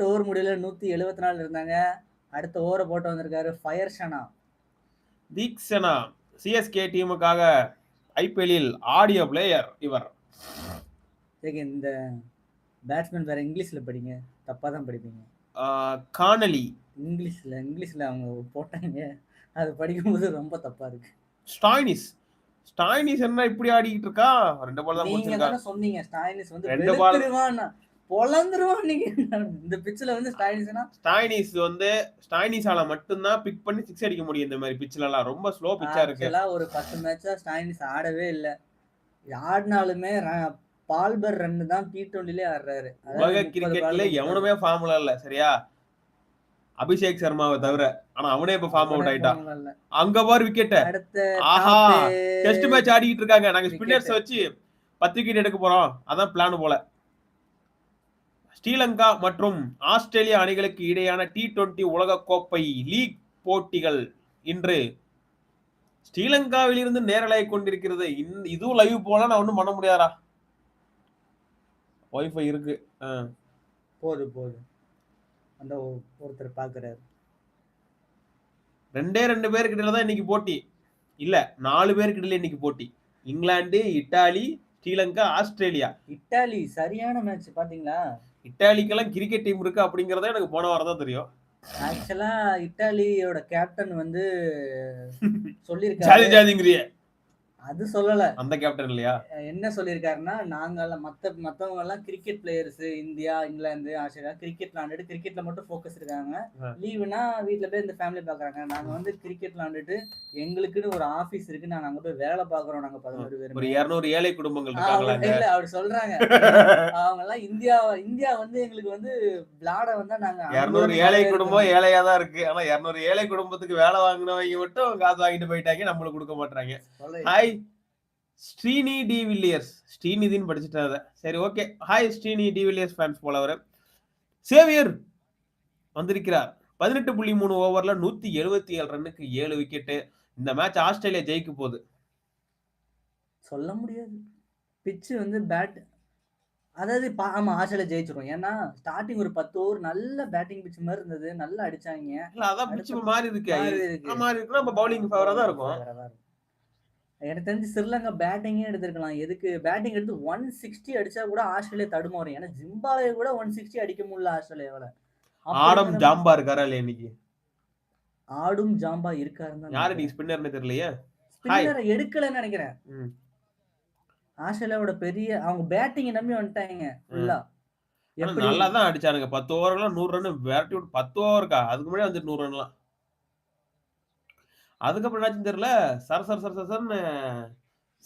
பதினெட்டு ஓவர் முடியல நூத்தி எழுபத்தி நாலு இருந்தாங்க. அடுத்த ஓவரை போட்டு வந்திருக்காரு ஃபயர் ஷனா. தீக்ஷனா சிஎஸ்கே டீமுக்காக ஐபிஎல்லில் ஆடியோ பிளேயர் இவர். இந்த பேட்ஸ்மேன் வேற இங்கிலீஷ்ல படிங்க. தப்பா தான் படிப்பீங்க. கானலி இங்கிலீஷ்ல இங்கிலீஷ்ல அவங்க போட்டாங்க. அது படிக்கும்போது ரொம்ப தப்பா இருக்கு. ஸ்டாய்னிஸ். ஸ்டாய்னிஸ் என்ன இப்படி ஆடிக்கிட்டு இருக்கா? ரெண்டு பால் தான் நீங்க சொன்னீங்க ஸ்டாயினிஸ் வந்து ரெண்டு ball. பொழந்துருவான் நீங்க. இந்த பிச்சில் வந்து ஸ்டாயினிஸ்னா ஸ்டாய்னிஸ் வந்து ஸ்டாய்னிஸால மட்டும்தான் பிக் பண்ணி சிக்ஸ் அடிக்க முடியும் இந்த மாதிரி பிச்சில எல்லாம் ரொம்ப ஸ்லோ பிச்சா இருக்கு. ஒரு பத்து மேட்சா ஸ்டாயினிஸ் ஆடவே இல்ல. ஆடினாலுமே பால்பர் ரன் தான் டி டுவெண்ட்டிலே ஆடுறாரு. உலக 30 கிரிக்கெட்ல எவனுமே ஃபார்முலா இல்ல சரியா? அபிஷேக் சர்மாவை தவிர. ஆனா அவனே இப்ப ஃபார்ம் அவுட் ஆயிட்டான். அங்க பாரு விக்கெட்ட அடுத்த ஆஹா டெஸ்ட் மேட்ச் ஆடிக்கிட்டு இருக்காங்க. நாங்க. ஸ்பின்னர்ஸ் வச்சு பத்து விக்கெட் எடுக்க போறோம். அதான் பிளான் போல. ஸ்ரீலங்கா மற்றும் ஆஸ்திரேலியா அணிகளுக்கு இடையான டி டுவெண்டி உலகக்கோப்பை லீக் போட்டிகள் இன்று. ஸ்ரீலங்காவில் இருந்து நேரலை கொண்டிருக்கிறது. இதுவும் லைவ் போல நான் ஒண்ணும் பண்ண முடியாதா ஒய்ஃபை இருக்கு. போது போது. அந்த ஒருத்தர் பாக்குறாரு. ரெண்டே ரெண்டு பேருக்கிட்ட தான் இன்னைக்கு போட்டி. இல்ல நாலு பேருக்கிட்ட இன்னைக்கு போட்டி. England Italy Sri Lanka Australia. Italy சரியான மேட்ச் பாத்தீங்களா? இத்தாலிக்கெல்லாம் கிரிக்கெட் டீம் இருக்கு அப்படிங்கறத எனக்கு போன வாரம் தான் தெரியும். ஆக்சுவலா இட்டாலியோட கேப்டன் வந்து ஜாதி சொல்லியிருக்காரு ஜாதிங்கிறிய. அது சொல்லல அந்த கேப்டன் இல்லையா என்ன சொல்லியிருக்காருன்னா நாங்கள் மத்த மத்தவங்க எல்லாம் cricket players India England Australia cricket விளாண்டுட்டு கிரிக்கெட்ல மட்டும் ஃபோக்கஸ் இருக்காங்க. லீவுனா வீட்ல போய் இந்த ஃபேமிலி பாக்குறாங்க நாங்க வந்து கிரிக்கெட் விளாண்டுட்டு எங்களுக்குன்னு ஒரு ஆபீஸ் இருக்கு நாங்க அங்க போய் வேலை பாக்குறோம் நாங்க பதினோரு ஒரு பேர் இருநூறு ஏழை குடும்பங்கள்? இல்ல அவர் சொல்றாங்க அவங்க எல்லாம் இந்தியா இந்தியா வந்து எங்களுக்கு வந்து விளாட வந்தா நாங்க இருநூறு ஏழை குடும்பம். ஏழையா தான் இருக்கு ஆனா இருநூறு ஏழை குடும்பத்துக்கு வேலை வாங்கினவங்க மட்டும் காசு வாங்கிட்டு போயிட்டாங்க நம்மளுக்கு கொடுக்க மாட்டாங்க. Hi Srini de Villiers. ஸ்ரீநிதின்னு படிச்சுட்டாத சரி okay. Hi Srini de Villiers fans போல அவரு. சேவியர் வந்திருக்கிறார். பதினெட்டு புள்ளி மூணு ஓவர்ல நூத்தி எழுபத்தி ஏழு ரன்னுக்கு ஏழு விக்கெட்டு இந்த மேட்ச் ஆஸ்திரேலியா ஜெயிக்க போகுது. சொல்ல முடியாது. பிச்சு வந்து பேட் அதாவது பா- ஆமா ஆஸ்திரேலியா ஜெயிச்சிரும். ஏன்னா ஸ்டார்டிங் ஒரு பத்து ஓவர் நல்ல பேட்டிங் பிச் மாதிரி இருந்தது. நல்லா அடிச்சாங்க. இல்ல அதான் பிச்சு மாறி இருக்கு மாறி இருக்கு. நம்ம பவுலிங் ஃபேவரா தான் இருக்கும். எனக்கு தெரிஞ்சு ஸ்ரீலங்கா பேட்டிங்கே எடுத்திருக்கலாம். எதுக்கு? பேட்டிங் எடுத்து ஒன் சிக்ஸ்டி அடிச்சா கூட ஆஸ்திரேலியா தடுமாறும் ஏன்னா ஜிம்பாவே கூட ஒன் சிக்ஸ்டி அடிக்க முடியல ஆஸ்திரேலியாவால ஆடம் ஜாம்பா இருக்காரா இல்லையா இன்னைக்கு? ஆடும் ஜாம்பா இருக்காருன்னு யாரு நீ. ஸ்பின்னர்னு தெரியலையே? ஸ்பின்னரை எடுக்கலன்னு நினைக்கிறேன். ஆஸ்திரேலியாவோட பெரிய அவங்க பேட்டிங் நம்பி வந்துட்டாங்க ஃபுல்லா நல்லா தான் அடிச்சானுங்க. பத்து ஓவர்லாம் நூறு ரன் விரட்டி விட்டு பத்து ஓவருக்கா அதுக்கு முன்னாடி வந்து நூறு ரன்லாம் அதுக்கப்புறம் என்னாச்சுன்னு தெரியல சர சர சர சரன்னு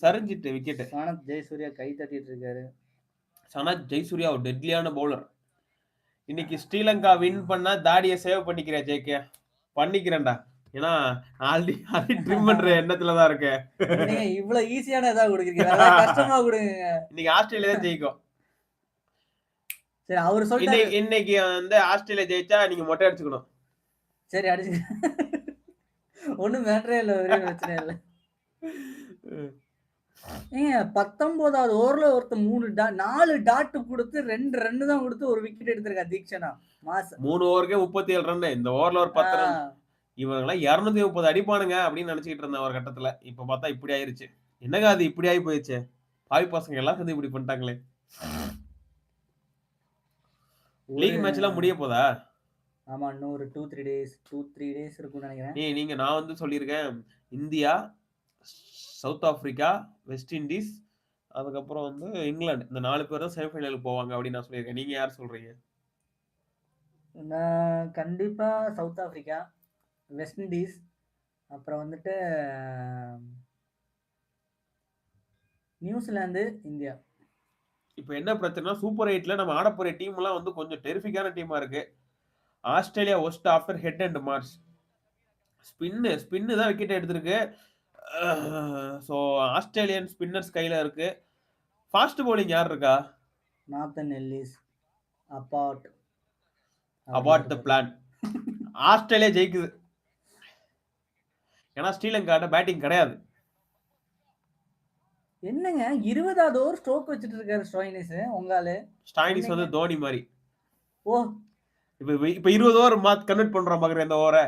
சரிஞ்சிட்டு விக்கெட் சனத் ஜெயசூர்யா கை தட்டிட்டு இருக்காரு. சனத் ஜெய்சூர்யா ஒரு டெட்லியான பவுலர் இன்னைக்கு ஸ்ரீலங்கா வின் பண்ணா தாடியை சேவ் பண்ணிக்கிறேன் ஜேகே? பண்ணிக்கிறேன்டா. ஏன்னா ஆல்ரெடி ஆல்ரெடி ட்ரிம் பண்ற எண்ணத்துல தான் இருக்கேன் இவ்வளவு ஈஸியான இதா கொடுக்குறீங்க. கஷ்டமா கொடுங்க. இன்னைக்கு ஆஸ்திரேலியா தான் ஜெயிக்கும். சரி அவர் இன்னைக்கு இன்னைக்கு வந்து ஆஸ்திரேலியா ஜெயிச்சா நீங்க மொட்டை அடிச்சுக்கணும். சரி அடிச்சு ஒண்ணும் மேட்டரே இல்ல ஒரே பிரச்சனை இல்ல. ஏங்க பத்தொன்பதாவது ஓவர்ல ஒருத்தர் மூணு டா நாலு டாட் கொடுத்து ரெண்டு ரன்னு தான் கொடுத்து ஒரு விக்கெட் எடுத்திருக்கா தீக்ஷனா மாசம் மூணு ஓவருக்கே முப்பத்தி ஏழு ரன் இந்த ஓவர்ல ஒரு பத்து ரன் இவங்கெல்லாம் இருநூத்தி முப்பது அடிப்பானுங்க அப்படின்னு நினைச்சுக்கிட்டு இருந்தேன் ஒரு கட்டத்துல. இப்ப பார்த்தா இப்படி ஆயிருச்சு. என்னங்க அது இப்படி ஆகி போயிடுச்சு? பாவி பசங்க எல்லாம் சேர்ந்து இப்படி பண்ணிட்டாங்களே. லீக் மேட்ச் எல்லாம் முடிய போதா? ஆமா இன்னும் ஒரு two three days two three days இருக்கும்னு நினைக்கிறேன். நீ நீங்க நான் வந்து சொல்லியிருக்கேன். India South Africa West Indies அதுக்கப்புறம் வந்து இங்கிலாந்து. இந்த நாலு பேர் தான் செமிஃபைனலுக்கு போவாங்க அப்படின்னு நான் சொல்லியிருக்கேன். நீங்க யார் சொல்றீங்க? நான் கண்டிப்பா சவுத் ஆப்பிரிக்கா வெஸ்ட் இண்டீஸ் அப்புறம் வந்துட்டு நியூசிலாந்து இந்தியா. இப்போ என்ன பிரச்சனைனா சூப்பர் எயிட்ல நம்ம ஆட போற டீம் எல்லாம் வந்து கொஞ்சம் டெரிஃபிக்கான டீமா இருக்கு. Australia worst after Head and Marsh spin spin தான் விக்கெட் எடுத்திருக்கு. ஸோ ஆஸ்திரேலியன் ஸ்பின்னர்ஸ் கையில இருக்கு. ஃபாஸ்ட் bowling யார் இருக்கா? Nathan Ellis Abbott abort the plan Australia ஜெயிக்குது. ஏன்னா ஸ்ரீலங்காட்ட பேட்டிங் கிடையாது. என்னங்க இருபதாவது ஓவர் ஸ்ட்ரோக் வச்சுட்டு இருக்காரு ஸ்டோயினிஸ் உங்காலு ஸ்டாயினிஸ் வந்து தோனி மாதிரி. ஓ இப்ப இப்ப இருபது ஓவர் மாத் கன்வெர்ட் பண்றோம் பாக்குறேன் இந்த ஓவரை.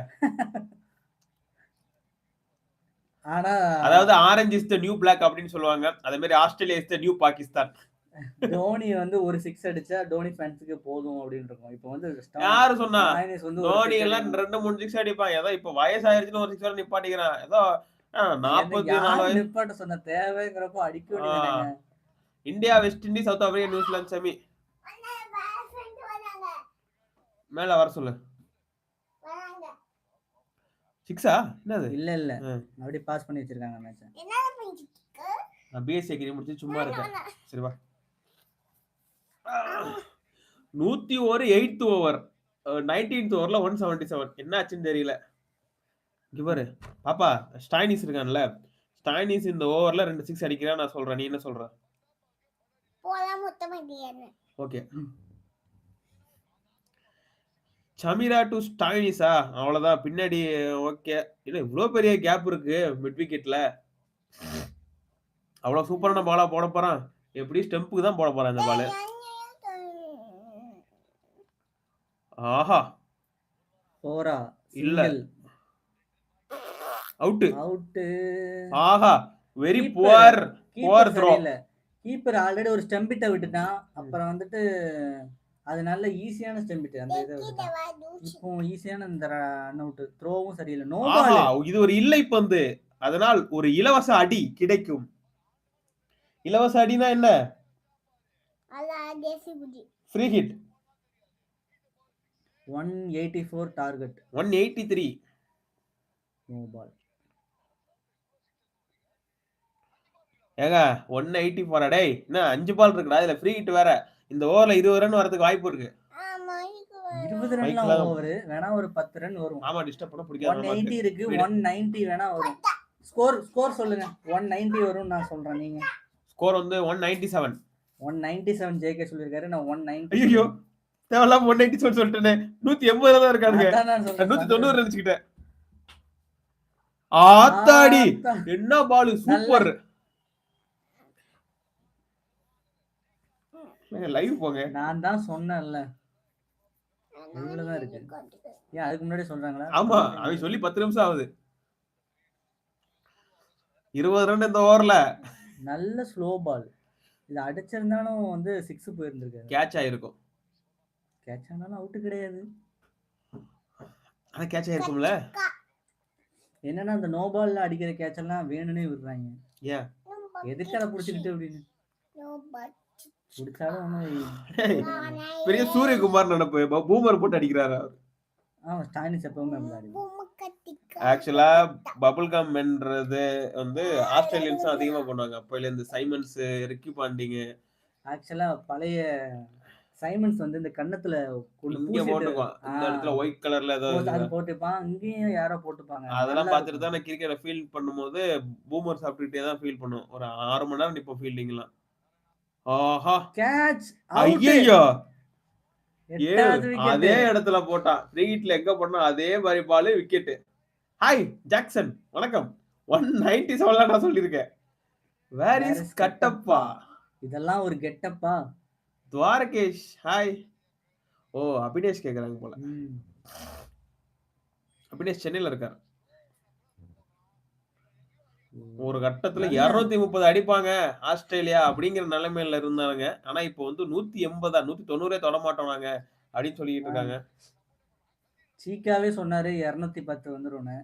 ஆனா அதாவது orange is the new black அப்படின்னு சொல்லுவாங்க. அதே மாதிரி Australia is the new Pakistan Dhoni வந்து ஒரு சிக்ஸ் அடிச்சா தோனி ஃபேன்ஸுக்கு போதும் அப்படின்னு இருக்கும். இப்போ வந்து யாரு சொன்னா? தோனி எல்லாம். ரெண்டு மூணு சிக்ஸ் அடிப்பான். ஏதோ இப்ப வயசாயிருச்சுன்னு ஒரு சிக்ஸ் நிப்பாட்டிக்கிறான். ஏதோ நாற்பத்தி நாலு நிப்பாட்ட சொன்ன? தேவைங்கிறப்போ அடிக்க India West Indies South Africa New Zealand semi. மேல வர சொல்லு. சிக்ஸா? என்னது? இல்ல இல்ல. அப்படியே பாஸ் பண்ணி வச்சிருக்காங்க மேட்ச் நான் பிஎஸ்சி அக்ரி முடிச்சு சும்மா இருக்கேன். சரி வா. நூத்தி ஒரு எயித் ஓவர் நைன்டீன்த் ஓவர்ல ஒன் செவன்டி செவன் என்ன ஆச்சுன்னு தெரியல. இவரு பாப்பா ஸ்டாயினிஸ் இருக்கான்ல. ஸ்டாயினிஸ் இந்த ஓவர்ல ரெண்டு சிக்ஸ் அடிக்கிறான் நான் சொல்றேன். நீ என்ன சொல்ற? ஓகே. சமீரா டு ஸ்டாயினிஸா அவ்வளவுதான். பின்னாடி ஓகே இல்ல இவ்வளவு பெரிய கேப் இருக்கு மிட் விக்கெட்ல அவ்வளவு சூப்பரான பாலா போட போறான். எப்படி ஸ்டெம்புக்கு தான் போட போறான் இந்த பால் ஆஹா. போரா இல்ல. அவுட்டு அவுட் ஆஹா. வெரி. Poor throw. சரியில்ல. கீப்பர் ஆல்ரெடி ஒரு ஸ்டெம்பிட்ட விட்டுட்டான். அப்புறம் வந்துட்டு அது நல்ல ஈஸியான ஸ்டெம்பிட் அந்த இதை இப்போ ஈஸியான இந்த ரன் அவுட் த்ரோவும் சரியில்லை. நோ பால் இது ஒரு இல்லை பந்து. அதனால் ஒரு இலவச அடி கிடைக்கும். இலவச அடினா என்ன? Free hit one eighty four target one eighty three no ball ஏங்க ஒன் எயிட்டி ஃபோர் டேய் என்ன அஞ்சு பால் இருக்குடா. இதுல ஃப்ரீ ஹிட் வேற. இந்த ஓவர்ல இருபது ரன் வரதுக்கு வாய்ப்பு இருக்கு. இருபது ரன்லாம் Mike ல- ஓவர் வேணா ஒரு பத்து ரன் வரும். ஆமா டிஸ்டர்ப் பண்ண பிடிக்காது எயிட்டி இருக்கு விடு. ஒன் நைன்டி வேணா வரும். ஸ்கோர் ஸ்கோர் சொல்லுங்க. ஒன் நைன்டி வரும் நான் சொல்றேன் நீங்க. ஸ்கோர் வந்து one ninety seven one ninety seven JK சொல்லியிருக்காரு நான் ஒன் நைன்டி ஐயோ தேவையில்லாம ஒன் நைன்டி செவன் சொல்லிட்டேனே. நூத்தி எண்பதுல தான் இருக்கானுங்க அதான் நான் சொல்றேன். நூத்தி தொண்ணூறு நினைச்சுக்கிட்டேன் ஆத்தாடி ஆத்தா. என்ன பால் சூப்பர் லைவ் போங்க. நான் தான் சொன்னேன்ல. இவ்வளவுதான் இருக்கு. ஏன் அதுக்கு முன்னாடி சொல்றாங்களா? ஆமா அவன் சொல்லி பத்து நிமிஷம் ஆகுது. இருபது ரன் இந்த ஓவர்ல நல்ல ஸ்லோ பால் இது அடிச்சிருந்தாலும் வந்து சிக்ஸ் போயிருந்திருக்காரு கேட்ச் ஆயிருக்கும். கேட்ச் ஆனாலும் அவுட் கிடையாது. ஆனா கேட்ச் ஆயிருக்கும்ல. என்னன்னா அந்த நோ பால்ல அடிக்கிற கேட்ச் எல்லாம் வேணும்னே விடுறாங்க. ஏன்? எதுக்கு அதை புடிச்சுக்கிட்டு அப்படின்னு? பெரிய சூரியகுமார் நினைப்பு பூமர் போட்டு அடிக்கிறாரு ஆமா ஸ்டாயினிஸ் எப்பவுமே ஆக்சுவலா பபுள் கம்ன்றது வந்து ஆஸ்திரேலியன்ஸும் அதிகமா பண்ணுவாங்க. அப்போல இருந்து சைமன்ஸ் ரிக்கி பாண்டிங் ஆக்சுவலா பழைய சைமன்ஸ் வந்து இந்த கன்னத்துல கொண்டு இங்க இந்த ஆ. இடத்துல ஒயிட் கலர்ல ஏதோ போட்டு- அது. போட்டுப்பான். இங்கேயும் யாரோ போட்டுப்பாங்க. அதெல்லாம் பார்த்துட்டு. தான் நான் கிரிக்கெட்டை ஃபீல் பண்ணும்போது பூமர் சாப்பிட்டுட்டே தான் ஃபீல் பண்ணுவோம் ஒரு ஆறு மணி நேரம் நிப்போம் ஃபீல்டிங்லாம் ஆஹா. கேட்ச் ஐயோ அதே. இடத்துல போட்டான் ஹிட்ல எங்க போட்டோம் அதே மாதிரி பால் விக்கெட் ஹாய் ஜாக்சன் வணக்கம். ஒன் நைன்டி செவன்ல நான் சொல்லியிருக்கேன். வேர் இஸ் கட்டப்பா இதெல்லாம் ஒரு கெட்டப்பா. துவாரகேஷ் ஹாய் ஓ அபினேஷ் கேக்குறாங்க போல. அபினேஷ் சென்னையில இருக்கார். ஒரு கட்டத்துல இருநூத்தி முப்பது அடிப்பாங்க ஆஸ்திரேலியா அப்படிங்கிற நிலைமையில இருந்தாங்க ஆனா இப்போ வந்து நூத்தி எண்பதா நூத்தி தொண்ணூறே தொட மாட்டோம் நாங்க அப்படின்னு சொல்லிட்டு இருக்காங்க. சீக்காவே சொன்னாரு இருநூத்தி பத்து வந்துரும்னு.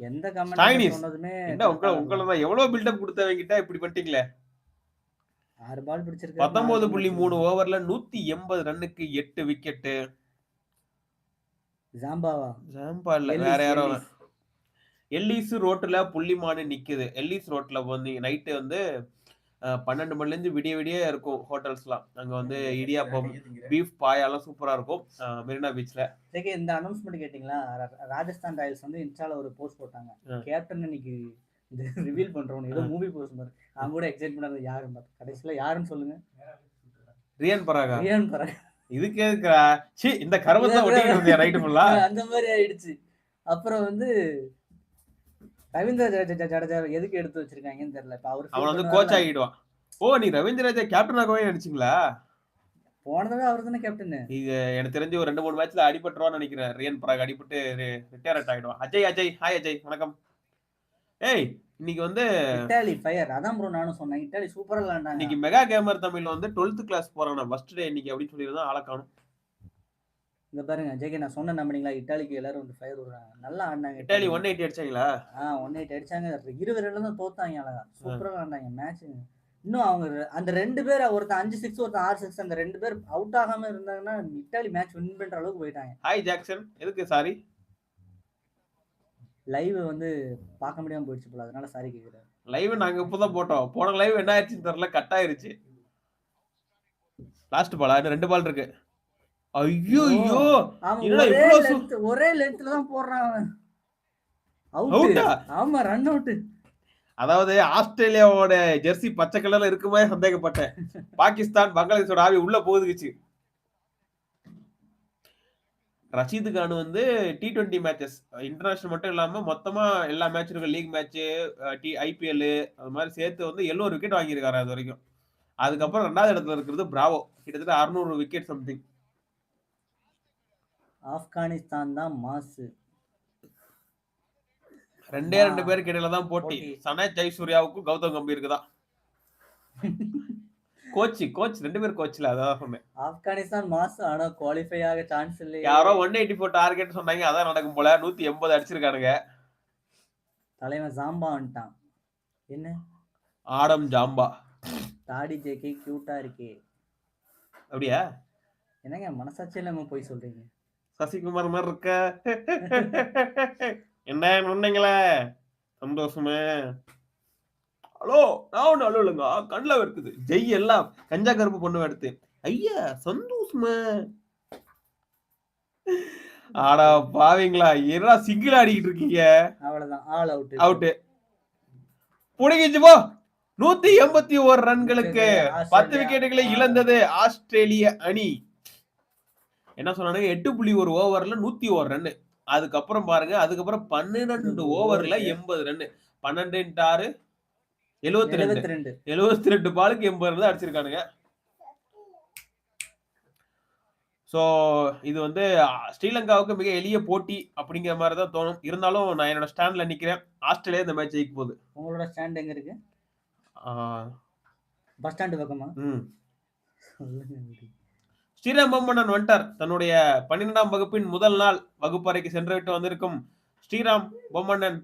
எந்த. கமெண்ட் சொன்னதுமே என்ன உங்களை உங்களை தான் எவ்வளவு பில்டப் கொடுத்தவங்கிட்ட இப்படி பண்ணிட்டீங்களே? ஆறு பால் பிடிச்சிருக்கு பத்தொன்பது புள்ளி மூணு ஓவர்ல நூத்தி எண்பது ரன்னுக்கு எட்டு விக்கெட்டு ஜாம்பாவா? ஜாம்பா இல்ல வேற யாரோ எல்லிஸ். எல்லிஸ் ரோட்ல புள்ளிமானு நிக்குது. எல்லிஸ் ரோட்ல வந்து நைட்டு வந்து பன்னெண்டு மணில இருந்து விடிய விடிய இருக்கும் ஹோட்டல்ஸ்லாம். அங்க வந்து இடியாப்பம் பீஃப் பாயாலாம் சூப்பரா இருக்கும். மெரினா பீச்ல சரி இந்த அனௌன்ஸ்மெண்ட் கேட்டிங்களா? ரா- ராஜஸ்தான் ராயல்ஸ் வந்து இன்ஸ்டால ஒரு போஸ்ட் போட்டாங்க. கேப்டன் இன்னைக்கு இந்த ரிவீல் பண்றோம் ஏதோ. மூவி போஸ்ட் மாதிரி. அவங்க கூட எக்ஸைட் பண்ணாத யாருன்னு பார்த்தா கடைசியில யாருன்னு சொல்லுங்க. ரியன் பராகா. ரியான் பராக். இதுக்கு எதுக்குடா? சி இந்த கருமத்தை ஒட்டிக்கிட்டு இருந்தியா நைட்டு ஃபுல்லா அந்த மாதிரி ஆயிடுச்சு. அப்புறம் வந்து ரவீந்திர ஜடேஜா ஜடேஜா எதுக்கு எடுத்து வச்சிருக்காங்கன்னு தெரியல. இப்ப அவர் அவன் வந்து கோச் ஆகிடுவான். ஓ நீ ரவீந்திர ராஜா கேப்டன் ஆகவே நினைச்சீங்களா? போன தடவை அவர் தானே கேப்டன் இது எனக்கு தெரிஞ்சு ஒரு ரெண்டு மூணு மேட்ச்ல அடிபட்டுருவான்னு நினைக்கிறேன். ரியன் பராக் அடிபட்டு ரிட்டையர்ட் ஆயிடுவான். அஜய் அஜய் ஹாய் அஜய் வணக்கம். ஏய் இன்னைக்கு வந்து இட்டாலி ஃபயர் அதான் ப்ரோ நானும் சொன்னேன். இட்டாலி சூப்பரா விளையாண்டாங்க. இன்னைக்கு மெகா கேமர் தமிழ்ல வந்து டுவெல்த் கிளாஸ் போறான். ஃபர்ஸ்ட் டே இன்னைக்கு அப்படின்னு சொல்லியிருந்தா ஆளை காணும். இங்க பாருங்க ஜெகே நான் சொன்ன நம்பினீங்களா? இட்டாலிக்கு எல்லாரும் வந்து ஃபயர் விடுறாங்க நல்லா ஆடினாங்க இட்டாலி ஒன் எயிட்டி அடிச்சாங்களா? ஆ ஒன் எயிட் அடிச்சாங்க. இருபது ரெண்டு தான் தோத்தாங்க அழகா. சூப்பரா விளையாண்டாங்க மேட்ச் இன்னும் அவங்க அந்த ரெண்டு பேர் ஒருத்தன் அஞ்சு சிக்ஸ் ஒருத்தன் ஆறு சிக்ஸ் அந்த ரெண்டு பேர் அவுட் ஆகாம இருந்தாங்கன்னா இட்டாலி மேட்ச் வின் பண்ற அளவுக்கு போயிட்டாங்க. ஹாய் ஜாக்சன் எதுக்கு சாரி லைவ் வந்து பார்க்க முடியாம போயிடுச்சு போல அதனால சாரி கேக்குறேன். லைவ் நாங்க இப்பதான் போட்டோம். போன லைவ் என்ன ஆயிடுச்சுன்னு தெரியல கட் ஆயிருச்சு. லாஸ்ட் பாலா ரெண்டு பால் இருக்கு. ஐயோ ஐயோ. ஒரே லென்த்ல தான் போடுறான் அவுட் ஆமா ரன் அவுட் அதாவது ஆஸ்திரேலியாவோட ஜெர்சி பச்சை கலர்ல இருக்குமே சந்தேகப்பட்டேன். பாகிஸ்தான் பங்களாதேஷோட ஆவி உள்ள போகுதுச்சு ரஷீது கான் வந்து டி டுவெண்ட்டி மேட்சஸ் இன்டர்நேஷனல் மட்டும் இல்லாம மொத்தமா எல்லா மேட்ச் இருக்கு. லீக் மேட்ச் டி ஐபிஎல் அது மாதிரி சேர்த்து வந்து எழுநூறு விக்கெட் வாங்கியிருக்காரு அது வரைக்கும். அதுக்கப்புறம் ரெண்டாவது இடத்துல இருக்கிறது பிராவோ கிட்டத்தட்ட அறுநூறு விக்கெட் சம்திங் ஆப்கானிஸ்தான் தான் மாசு. ரெண்டே ரெண்டு பேருக்கு இடையில தான் போட்டி. சனா ஜெயசூர்யாவுக்கும் கௌதம் கம்பீருக்கு தான். கோச் கோச் ரெண்டு பேர் கோச்ல அதான் சொன்னேன் ஆப்கானிஸ்தான் மாசு ஆனா குவாலிஃபை ஆக சான்ஸ் இல்லை யாரோ ஒன் எயிட்டி ஃபோர் டார்கெட் சொன்னாங்க அதான் நடக்கும் போல. நூத்தி எண்பது அடிச்சிருக்கானுங்க. தலைவன் ஜாம்பா வந்துட்டான். என்ன? Adam Zampa. தாடி ஜேகே கியூட்டா இருக்கே. அப்படியா? என்னங்க மனசாட்சி இல்லாம போய் சொல்றீங்க? சசிகுமார் மாதிரி இருக்க? என்ன நொன்னீங்களே சந்தோஷமே. ஹலோ நான் ஒண்ணு அலுவலுங்க கண்ணில் இருக்குது ஜெய் எல்லாம். கஞ்சா கருப்பு பொண்ணு எடுத்து. ஐயா சந்தோஷமே. ஆடா பாவீங்களா? என்னடா சிங்கிள் ஆடிக்கிட்டு இருக்கீங்க? அவ்வளவுதான். ஆல் அவுட் அவுட்டு புடிங்கிச்சு போ. நூத்தி எண்பத்தி ஓரு ரன்களுக்கு பத்து விக்கெட்டுகளை இழந்தது ஆஸ்திரேலிய அணி. என்ன சொன்னானுங்க? எட்டு புள்ளி ஒரு ஓவர்ல நூத்தி ஒரு ரன் அதுக்கப்புறம் பாருங்க அதுக்கப்புறம் பன்னிரெண்டு ஓவர்ல எண்பது ரன் பன்னெண்டு ஆறு எழுபத்தி ரெண்டு. எழுபத்தி ரெண்டு. பாலுக்கு எண்பது ரன் அடிச்சிருக்கானுங்க. ஸோ இது வந்து ஸ்ரீலங்காவுக்கு மிக எளிய போட்டி அப்படிங்கிற மாதிரி தான் தோணும். இருந்தாலும் நான் என்னோட ஸ்டாண்ட்ல நிக்கிறேன். ஆஸ்திரேலியா இந்த மேட்ச் ஜெயிக்க போகுது. உங்களோட ஸ்டாண்ட் எங்க இருக்கு? பஸ் ஸ்டாண்டு பக்கமா? ம். சொல்லுங்க விடு. ஸ்ரீராம் பொம்மண்ணன் வந்துட்டார். தன்னுடைய பன்னிரெண்டாம் வகுப்பின் முதல் நாள் வகுப்பறைக்கு சென்றுவிட்டு வந்திருக்கும் ஸ்ரீராம் பொம்மண்ணன்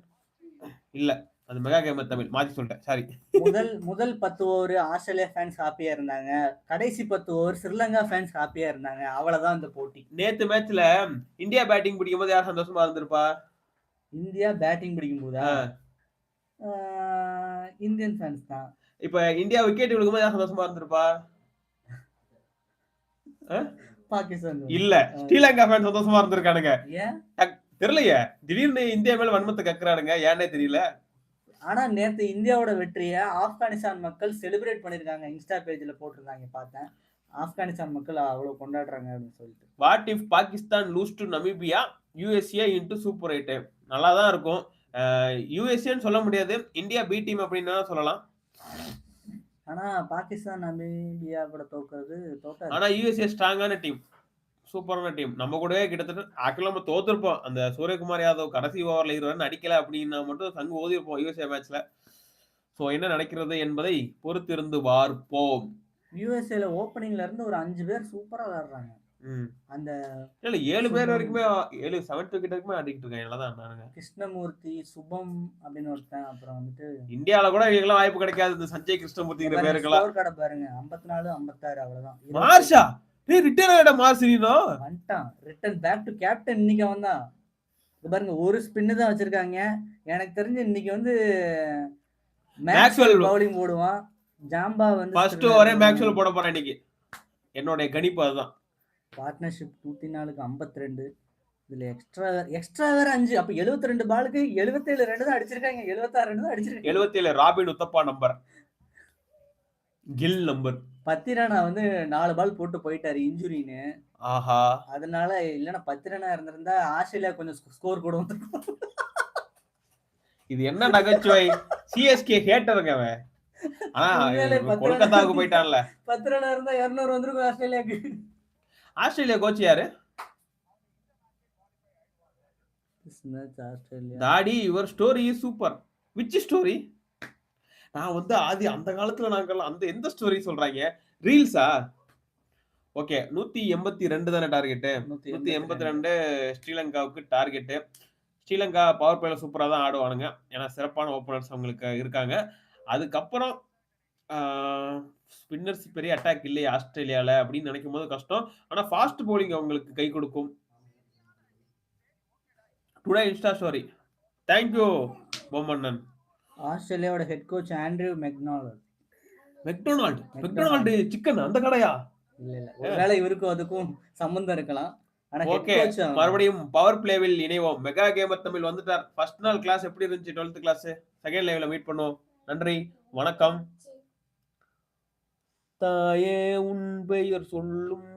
இல்ல அது மெகா கேமர் தமிழ். மாத்தி சொல்லிட்டேன். சாரி முதல் முதல் பத்து ஓவர் ஆஸ்திரேலியா ஃபேன்ஸ் ஹாப்பியா இருந்தாங்க. கடைசி பத்து ஓவர் ஸ்ரீலங்கா ஃபேன்ஸ் ஹாப்பியா இருந்தாங்க. அவ்வளவுதான் இந்த போட்டி. நேத்து மேட்ச்ல இந்தியா பேட்டிங் பிடிக்கும் போது யார் சந்தோஷமா இருந்திருப்பா? இந்தியா பேட்டிங் பிடிக்கும் போதா. இந்தியன் ஃபேன்ஸ் தான். இப்ப இந்தியா விக்கெட் விழுக்கும் போது யார் சந்தோஷமா இருந்திருப்பா? பாகிஸ்தான் தான். இல்ல. ஸ்ரீலங்கா ஃபேன் சந்தோஷமா இருந்திருக்கானுங்க. தெரியலையே. திடீர்னு இந்தியா மேல வன்மத்தை கக்குறானுங்க. ஏன்னே தெரியல. ஆனா நேத்து இந்தியாவோட வெற்றியை ஆப்கானிஸ்தான் மக்கள் செலிப்ரேட் பண்ணிருக்காங்க. இன்ஸ்டா பேஜ்ல போட்டிருந்தாங்க பார்த்தேன். ஆப்கானிஸ்தான் மக்கள் அவ்வளவு கொண்டாடுறாங்க அப்படின்னு சொல்லிட்டு. What if Pakistan lose to Namibia USA into super eight நல்லா தான் இருக்கும் யூஎஸ்ஏன்னு சொல்ல முடியாது. இந்தியா பி டீம் அப்படின்னு தான் சொல்லலாம். ஆனா பாகிஸ்தான் நமீபியா கூட தோக்குறது தோக்காது ஆனா யூஎஸ்ஏ ஸ்ட்ராங்கான டீம் சூப்பரான டீம் நம்ம கூடவே கிட்டத்தட்ட ஆக்கில் நம்ம தோத்துருப்போம். அந்த சூரியகுமார் யாதவ் கடைசி ஓவர்ல இருபது ரன் அடிக்கல அப்படின்னா மட்டும் சங்கு ஓதிருப்போம் யூஎஸ்ஏ மேட்ச்ல ஸோ என்ன நடக்கிறது என்பதை பொறுத்திருந்து பார்ப்போம். யூஎஸ்ஏல ஓப்பனிங்ல இருந்து ஒரு அஞ்சு பேர் சூப்பரா விளையாடுறாங்க. அந்த இல்ல ஏழு பேர் வரைக்குமே ஏழு செவன்த் விக்கெட் வரைக்குமே ஆடிட்டு இருக்காங்க நல்லதான் நானுங்க கிருஷ்ணமூர்த்தி சுபம் அப்படின்னு ஒருத்தன் அப்புறம் வந்துட்டு இந்தியால கூட இவங்களும் வாய்ப்பு கிடைக்காது. இந்த சஞ்சய் கிருஷ்ணமூர்த்திங்கிற பேருக்கெல்லாம். கார்டை பாருங்க. ஐம்பத்தி நாலு ஐம்பத்தாறு அவ்வளவுதான். மார்ஷா? நீ ரிட்டர்ன் ஆயிட மார்சினோ வந்துட்டான். ரிட்டன் பேக் டு கேப்டன் இன்னைக்கு வந்தான் இது பாருங்க ஒரு ஸ்பின்னு தான் வச்சிருக்காங்க. எனக்கு தெரிஞ்சு இன்னைக்கு வந்து. மேக்ஸ்வெல் பவுலிங் போடுவான். ஜாம்பா வந்து ஃபர்ஸ்ட் ஓவரே மேக்ஸ்வெல் போட போறேன் இன்னைக்கு. என்னுடைய கணிப்பு அதுதான். பார்ட்னர்ஷிப் நூத்தி நாலுக்கு ஐம்பத்தி ரெண்டு இதுல எக்ஸ்ட்ரா எக்ஸ்ட்ரா வேற அஞ்சு. அப்ப 72 ரெண்டு பாலுக்கு எழுபத்தேழு ரெண்டு தான் அடிச்சிருக்காங்க. எழுபத்தாறு ரெண்டு தான் அடிச்சிருக்காங்க. எழுபத்தி ஏழு ராபின் உத்தப்பா நம்பர் கில் நம்பர் பத்திரானா வந்து நாலு பால் போட்டு போயிட்டாரு இன்ஜுரின்னு. ஆஹா. அதனால இல்லைன்னா பத்திரனா இருந்திருந்தா ஆஸ்திரேலியா கொஞ்சம் ஸ்கோர் கூட வந்திருக்கும் இது என்ன நகைச்சுவை? சிஎஸ்கே ஹேட்டருங்க அவன். ஆனா கொல்கத்தாவுக்கு போயிட்டான்ல. பத்து ரன் இருந்தா இருநூறு வந்துருக்கும் ஆஸ்திரேலியாவுக்கு. ஆஸ்திரேலியா கோச் யாரு? தாடி your story is super which story நான் வந்து ஆதி அந்த காலத்துல நாங்கள் அந்த எந்த ஸ்டோரி சொல்றாங்க? ரீல்ஸா ஓகே நூத்தி எண்பத்தி ரெண்டு தானே டார்கெட்டு நூத்தி எண்பத்தி ரெண்டு. ஸ்ரீலங்காவுக்கு டார்கெட்டு ஸ்ரீலங்கா பவர் பிளேல சூப்பரா தான் ஆடுவானுங்க. ஏன்னா சிறப்பான ஓப்பனர்ஸ் அவங்களுக்கு இருக்காங்க. அதுக்கப்புறம் ஸ்பின்னர்ஸ் பெரிய அட்டாக் இல்லையே ஆஸ்திரேலியால அப்படின்னு நினைக்கும் போது கஷ்டம். ஆனா ஃபாஸ்ட் bowling அவங்களுக்கு கை கொடுக்கும். Today Insta story thank you Bommannan. ஆஸ்திரேலியாவோட head coach Andrew மெக்னாலர் மெக்டொனால்டு. மெக்டொனால்டு சிக்கன் அந்த கடையா? இல்ல இல்ல. ஒருவேளை இவருக்கும் அதுக்கும் சம்பந்தம் இருக்கலாம். ஓகே மறுபடியும் பவர் பிளேவில் இணைவோம். மெகா கேமர் தமிழ் வந்துட்டார். ஃபர்ஸ்ட் நாள் கிளாஸ் எப்படி இருந்துச்சு? டுவெல்த் கிளாஸ் செகண்ட் லைவ்ல மீட் பண்ணுவோம். நன்றி வணக்கம். தாயே உன் பெயர் சொல்லும்